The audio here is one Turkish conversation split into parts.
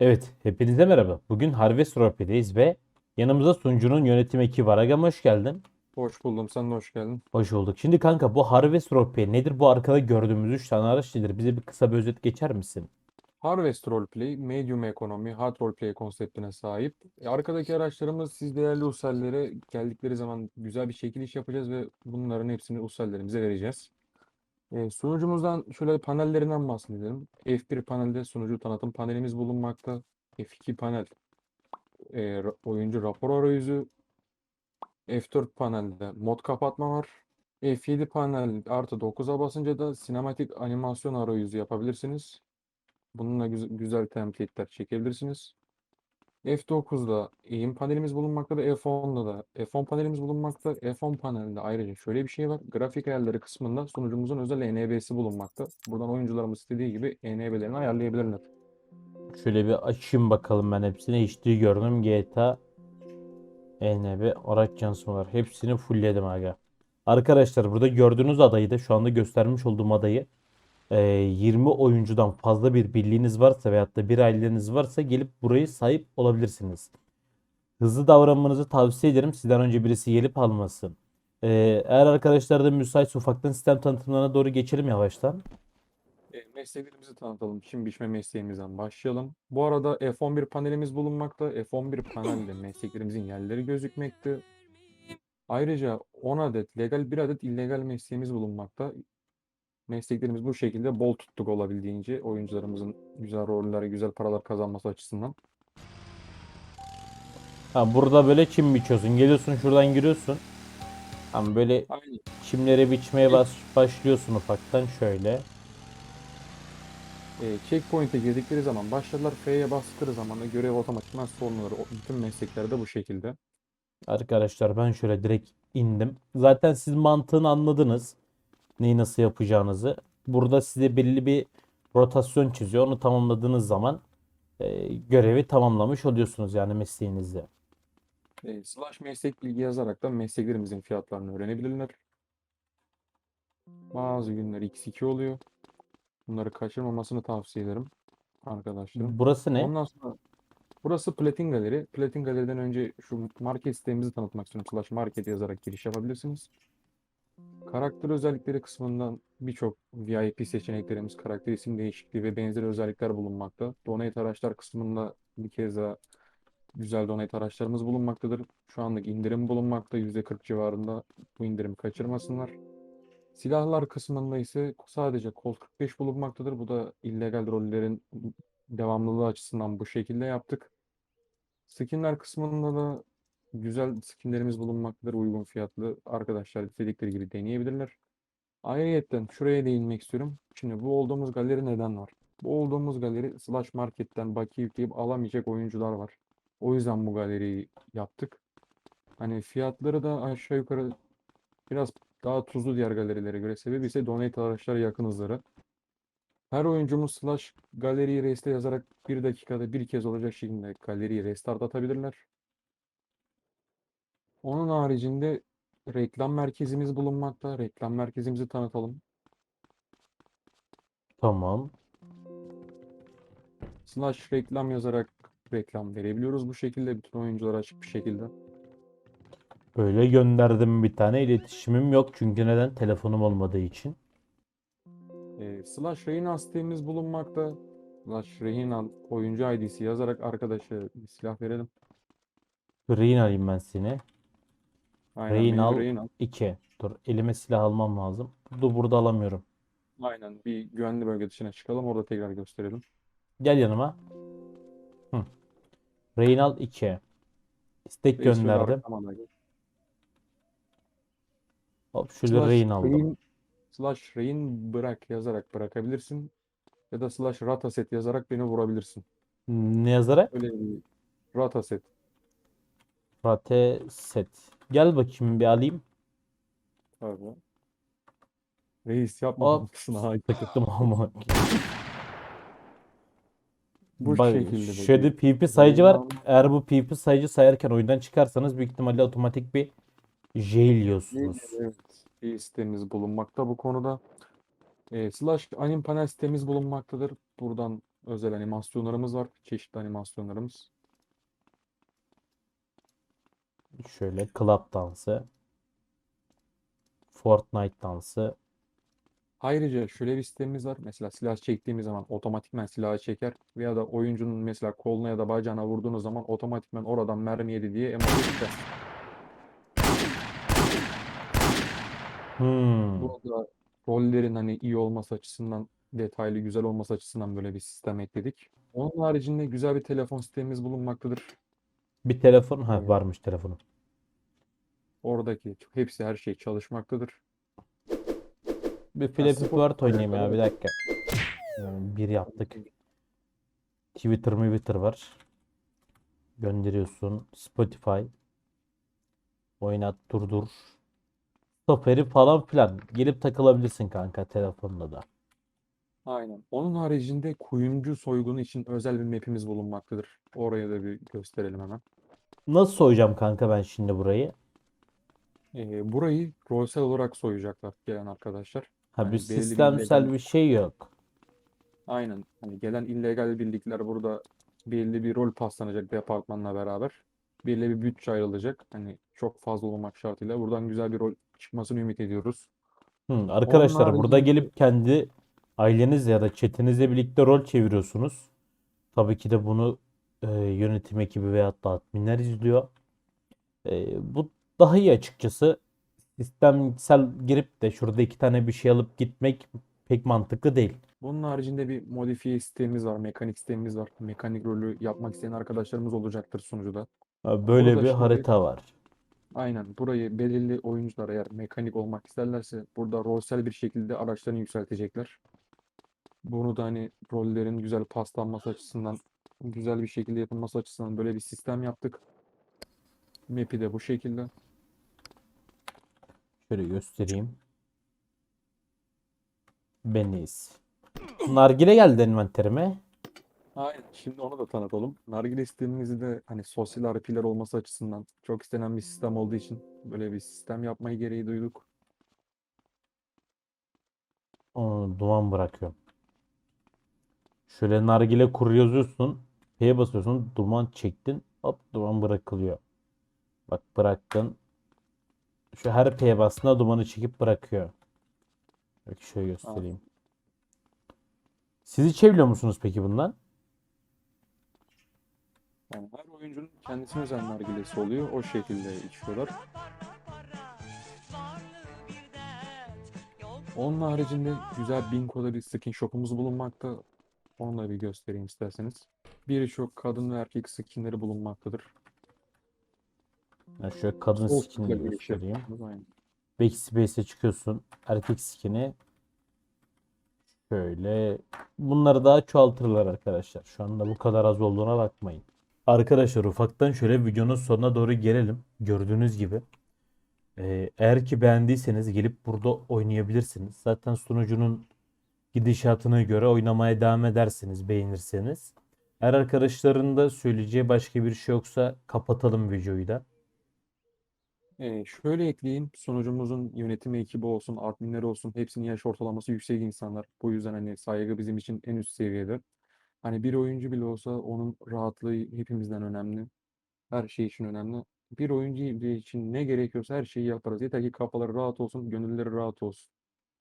Evet, hepinize merhaba. Bugün Harvest Roleplay'deyiz ve yanımızda sunucunun yönetim ekibi var. Agam hoş geldin. Hoş buldum. Sen de hoş geldin. Hoş bulduk. Şimdi kanka bu Harvest Roleplay nedir? Bu arkada gördüğümüz 3 tane araç nedir? Bize bir kısa bir özet geçer misin? Harvest Roleplay, Medium Ekonomi, Hard Roleplay konseptine sahip. E, Arkadaki araçlarımız siz değerli usallere geldikleri zaman güzel bir çekiliş yapacağız ve bunların hepsini usallerimize vereceğiz. E, sunucumuzdan şöyle panellerinden bahsedelim. F1 panelde sunucu tanıtım panelimiz bulunmakta. F2 panel e, oyuncu rapor arayüzü. F4 panelde mod kapatma var. F7 panel artı 9'a basınca da sinematik animasyon arayüzü yapabilirsiniz. Bununla güzel, güzel template'ler çekebilirsiniz. F9'da eğim panelimiz bulunmakta da F10'da da F10 panelimiz bulunmakta. F10 panelinde ayrıca şöyle bir şey var. Grafik ayarları kısmında sunucumuzun özel ENB'si bulunmakta. Buradan oyuncularımız istediği gibi ENB'lerini ayarlayabilirler. Şöyle bir açayım bakalım ben hepsini. HD gördüm. GTA, ENB, araç yansımalar. Hepsini fullledim aga. Arkadaşlar burada gördüğünüz adayı da şu anda göstermiş olduğum adayı e, 20 oyuncudan fazla bir birliğiniz varsa veyahut da bir aileniz varsa gelip burayı sahip olabilirsiniz. Hızlı davranmanızı tavsiye ederim. Sizden önce birisi gelip almasın. E, eğer arkadaşlar da müsait ufaktan sistem tanıtımlarına doğru geçelim yavaştan. E, mesleklerimizi tanıtalım. Çim biçme mesleğimizden başlayalım. Bu arada F11 panelimiz bulunmakta. F11 panelde mesleklerimizin yerleri gözükmekte. Ayrıca 10 adet legal, 1 adet illegal mesleğimiz bulunmakta. Mesleklerimiz bu şekilde bol tuttuk olabildiğince oyuncularımızın güzel roller, güzel paralar kazanması açısından. Ha, burada böyle çim biçiyorsun. Geliyorsun şuradan giriyorsun. Tam böyle Aynı. çimleri biçmeye bas başlıyorsun ufaktan şöyle. E, checkpoint'e girdikleri zaman başladılar. F'ye bastıkları zaman da görev otomatikman sonlanır. O- Bütün mesleklerde bu şekilde. Arkadaşlar ben şöyle direkt indim. Zaten siz mantığını anladınız. Neyi nasıl yapacağınızı. Burada size belli bir rotasyon çiziyor. Onu tamamladığınız zaman e, görevi tamamlamış oluyorsunuz yani mesleğinizde. E, slash meslek bilgi yazarak da mesleklerimizin fiyatlarını öğrenebilirler. Bazı günler x2 oluyor. Bunları kaçırmamasını tavsiye ederim arkadaşlarım. Burası ne? Ondan sonra burası Platin Galeri. Platin Galeri'den önce şu market sitemizi tanıtmak istiyorum. Slash market yazarak giriş yapabilirsiniz. Karakter özellikleri kısmından birçok VIP seçeneklerimiz, karakter isim değişikliği ve benzeri özellikler bulunmakta. Donate araçlar kısmında bir kez daha güzel donate araçlarımız bulunmaktadır. Şu anlık indirim bulunmakta. %40 civarında bu indirimi kaçırmasınlar. Silahlar kısmında ise sadece Colt 45 bulunmaktadır. Bu da illegal rollerin devamlılığı açısından bu şekilde yaptık. Skinler kısmında da güzel skinlerimiz bulunmaktadır. Uygun fiyatlı. Arkadaşlar istedikleri gibi deneyebilirler. Ayrıyeten şuraya değinmek istiyorum. Şimdi bu olduğumuz galeri neden var? Bu olduğumuz galeri Slash Market'ten bakiye yükleyip alamayacak oyuncular var. O yüzden bu galeriyi yaptık. Hani fiyatları da aşağı yukarı biraz daha tuzlu diğer galerilere göre. Sebebi ise donate araçlara yakın hızları. Her oyuncumuz slash galeriyi reste yazarak bir dakikada bir kez olacak şekilde galeriyi restart atabilirler. Onun haricinde reklam merkezimiz bulunmakta. Reklam merkezimizi tanıtalım. Tamam. Slash reklam yazarak reklam verebiliyoruz bu şekilde. Bütün oyunculara açık bir şekilde. Böyle gönderdim bir tane. İletişimim yok çünkü neden? Telefonum olmadığı için. Ee, slash Reyna sitemiz bulunmakta. Slash Reyna oyuncu ID'si yazarak arkadaşa bir silah verelim. Green alayım ben seni. Aynen benim al. Reyna. 2. Dur elime silah almam lazım. Dur burada alamıyorum. Aynen bir güvenli bölge dışına çıkalım orada tekrar gösterelim. Gel yanıma. Hı. Reynal 2. İstek Reis gönderdim. Hop şöyle Slash aldım. Rehin- slash Rehin bırak yazarak bırakabilirsin. Ya da slash Rataset yazarak beni vurabilirsin. Ne yazarak? Öyle bir Rataset. Rate set. Gel bakayım bir alayım. Tabii. Reis Hop. yapmamalısın ha. Ama. Bu Bak, şekilde şöyle. PP sayıcı var. Eğer bu PP sayıcı sayarken oyundan çıkarsanız büyük ihtimalle otomatik bir jail yiyorsunuz. Evet, bir sitemiz bulunmakta bu konuda. E, slash anim panel sitemiz bulunmaktadır. Buradan özel animasyonlarımız var. Çeşitli animasyonlarımız. Şöyle club dansı. Fortnite dansı. Ayrıca şöyle bir sistemimiz var. Mesela silah çektiğimiz zaman otomatikman silahı çeker veya da oyuncunun mesela koluna ya da bacağına vurduğunuz zaman otomatikman oradan mermi yedi diye emoji çıkar. Hmm. Burada rollerin hani iyi olması açısından, detaylı güzel olması açısından böyle bir sistem ekledik. Onun haricinde güzel bir telefon sistemimiz bulunmaktadır. Bir telefon. Ha varmış telefonum. Oradaki hepsi her şey çalışmaktadır. Bir Flappy spor Bird oynayayım ya bir dakika. Yani bir yaptık. Twitter Twitter var. Gönderiyorsun. Spotify. Oynat durdur. Safari falan filan. Gelip takılabilirsin kanka telefonla da. Aynen. Onun haricinde kuyumcu soygunu için özel bir map'imiz bulunmaktadır. Oraya da bir gösterelim hemen. Nasıl soyacağım kanka ben şimdi burayı? Ee, burayı rolsel olarak soyacaklar gelen arkadaşlar. Ha bir belirli sistemsel illegal- bir şey yok. Aynen. Hani gelen illegal birlikler burada belli bir rol paslanacak departmanla beraber. Belli bir bütçe ayrılacak. Hani çok fazla olmak şartıyla buradan güzel bir rol çıkmasını ümit ediyoruz. Hı, arkadaşlar burada haricinde- gelip kendi ailenizle ya da çetenizle birlikte rol çeviriyorsunuz. Tabii ki de bunu e, yönetim ekibi veyahut da adminler izliyor. E, bu daha iyi açıkçası. Sistemsel girip de şurada iki tane bir şey alıp gitmek pek mantıklı değil. Bunun haricinde bir modifiye sistemimiz var, mekanik sistemimiz var. Mekanik rolü yapmak isteyen arkadaşlarımız olacaktır sunucuda. Ha, Böyle Burada bir şimdi- harita var. Aynen. Burayı belirli oyuncular eğer mekanik olmak isterlerse burada rolsel bir şekilde araçlarını yükseltecekler. Bunu da hani rollerin güzel paslanması açısından, güzel bir şekilde yapılması açısından böyle bir sistem yaptık. Map'i de bu şekilde. Şöyle göstereyim. Beniz. Nargile geldi envanterime. Aynen. Şimdi onu da tanıtalım. Nargile sistemimizi de hani sosyal RP'ler olması açısından çok istenen bir sistem olduğu için böyle bir sistem yapmayı gereği duyduk. Onu duman bırakıyorum. Şöyle nargile kuru yazıyorsun. P'ye basıyorsun. Duman çektin. Hop duman bırakılıyor. Bak bıraktın. Şu her P'ye bastığında dumanı çekip bırakıyor. Bak şöyle göstereyim. Siz içebiliyor musunuz peki bundan? Yani her oyuncunun kendisine özel nargilesi oluyor. O şekilde içiyorlar. Onun haricinde güzel Binko'da bir skin shop'umuz bulunmakta. Onu da bir göstereyim isterseniz. Birçok kadın ve erkek skinleri bulunmaktadır. Yani şöyle kadın skinini tıkla giriş göstereyim. aynen. Backspace'e çıkıyorsun. Erkek skini. Şöyle. Bunları daha çoğaltırlar arkadaşlar. Şu anda bu kadar az olduğuna bakmayın. Arkadaşlar ufaktan şöyle videonun sonuna doğru gelelim. Gördüğünüz gibi. Ee, eğer ki beğendiyseniz gelip burada oynayabilirsiniz. Zaten sunucunun gidişatına göre oynamaya devam edersiniz beğenirseniz. Eğer arkadaşların da söyleyeceği başka bir şey yoksa kapatalım videoyu da. Ee, şöyle ekleyeyim. Sunucumuzun yönetim ekibi olsun, adminleri olsun hepsinin yaş ortalaması yüksek insanlar. Bu yüzden hani saygı bizim için en üst seviyede. Hani bir oyuncu bile olsa onun rahatlığı hepimizden önemli. Her şey için önemli. Bir oyuncu için ne gerekiyorsa her şeyi yaparız. Yeter ki kafaları rahat olsun, gönülleri rahat olsun.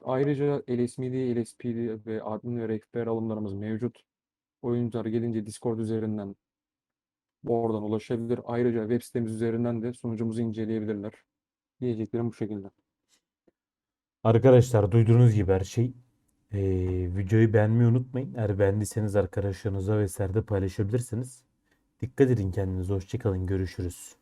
Ayrıca LSMD, LSPD ve admin ve rehber alımlarımız mevcut. Oyuncular gelince Discord üzerinden oradan ulaşabilir. Ayrıca web sitemiz üzerinden de sunucumuzu inceleyebilirler. Diyeceklerim bu şekilde. Arkadaşlar duyduğunuz gibi her şey. Ee, videoyu beğenmeyi unutmayın. Eğer beğendiyseniz arkadaşlarınızla vesaire de paylaşabilirsiniz. Dikkat edin kendinize. Hoşçakalın. Görüşürüz.